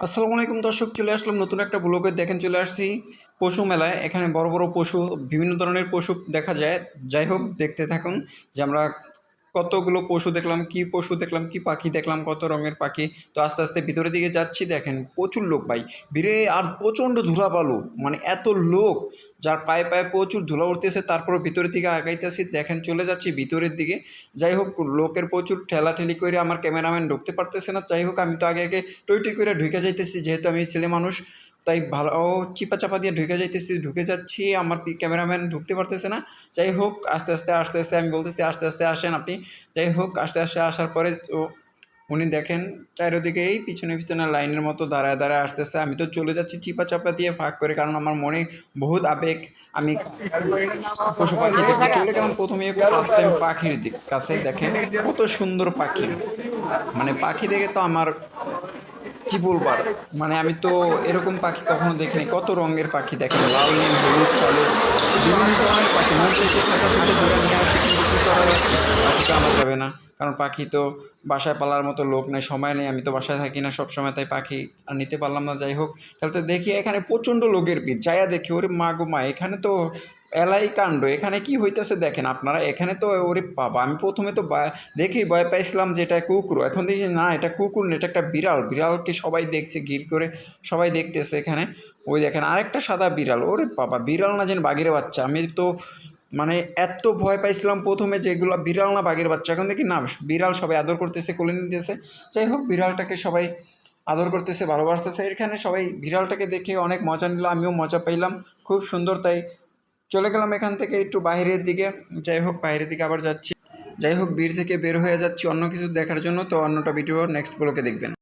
আসসালামু আলাইকুম দর্শক, চলে আসলাম নতুন একটা ব্লগে। দেখেন, চলে আসছি পশু মেলায়। এখানে বড় বড় পশু, বিভিন্ন ধরনের পশু দেখা যায়। যাই হোক, দেখতে থাকুন যে আমরা কতগুলো পশু দেখলাম, কি পশু দেখলাম, কি পাখি দেখলাম, কত রঙের পাখি। তো আস্তে আস্তে ভিতরের দিকে যাচ্ছি, দেখেন প্রচুর লোক ভাই। ভিড়ে আর প্রচণ্ড ধুলাবালু মানে এত লোক, যার পায়ে পায়ে প্রচুর ধুলা উঠতেছে তারপর ভিতরের দিকে আগাইতেছি, দেখেন চলে যাচ্ছি ভিতরের দিকে। যাই হোক, লোকের প্রচুর ঠেলাঠেলি করে আমার ক্যামেরাম্যান ঢুকতে পারতেছে না। যাই হোক, আমি তো আগে আগে টইটি করে ঢুকে যাইতেছি, যেহেতু আমি ছেলে মানুষ। তাই ভালো চিপা চাপা দিয়ে ঢুকে যাইতেছি, ঢুকে যাচ্ছি, আমার ক্যামেরাম্যান ঢুকতে পারতেছে না। যাই হোক, আস্তে আস্তে আস্তে আস্তে আমি বলতেছি, আস্তে আস্তে আসেন আপনি। যাই হোক, আস্তে আস্তে আসার পরে তো উনি দেখেন চারিদিকেই পিছনে পিছনে লাইনের মতো দাঁড়ায় দাঁড়ায় আসতেছে। আমি তো চলে যাচ্ছি চিপা চাপা দিয়ে ফাঁক করে, কারণ আমার মনে বহুত আবেগ। আমি পশু পাখি চলে গেলাম, প্রথমে ফার্স্ট টাইম পাখির কাছে দেখেন কত সুন্দর পাখি। মানে পাখি দেখে তো আমার কি বলবার? মানে আমি তো এরকম পাখি কখনো দেখিনি। কত রঙের পাখি দেখেন? লাল, নীল, হলুদ, কালো। বিভিন্ন ধরনের পাখি। আমার যাবে না। কারণ পাখি তো বাসায় পালার মতো লোক নেই, সময় নেই। আমি তো বাসায় থাকি না সব সময় তাই পাখি আর নিতে পারলাম না। যাই হোক, তাহলে তো দেখি এখানে প্রচণ্ড লোকের ভিড়। যাইয়া দেখি, ওরে মা গো মা, এখানে তো এলাই কাণ্ড, এখানে কি হইতেছে দেখেন আপনারা, এখানে তো ওরে বাবা, আমি প্রথমে তো দেখি ভয় পাইছিলাম যে এটা কুকুর, এখন দেখি না, এটা কুকুর না, এটা একটা বিড়াল, বিড়ালকে সবাই দেখছে, গির করে সবাই দেখতেছে এখানে, ওই দেখেন আরেকটা সাদা বিড়াল, ওরে বাবা, বিড়াল না যেন বাঘের বাচ্চা, আমি তো মানে এত ভয় পাইছিলাম প্রথমে যে এগুলো বিড়াল না বাঘের বাচ্চা, এখন দেখি না, বিড়াল সবাই আদর করতেছে, কোলে নিতেছে, যাই হোক বিড়ালটাকে সবাই আদর করতেছে, ভালোবাসতেছে, এখানে সবাই বিড়ালটাকে দেখে অনেক মজা নিল, আমিও মজা পাইলাম, খুব সুন্দর তাই চলে গেলাম এখান থেকে একটু বাইরের দিকে। যাই হোক, বাইরের দিকে আবার যাচ্ছি। যাই হোক বীর থেকে বের হয়ে যাচ্ছি অন্য কিছু দেখার জন্য। তো অন্যটা ভিডিও নেক্সট ব্লকে দেখবেন।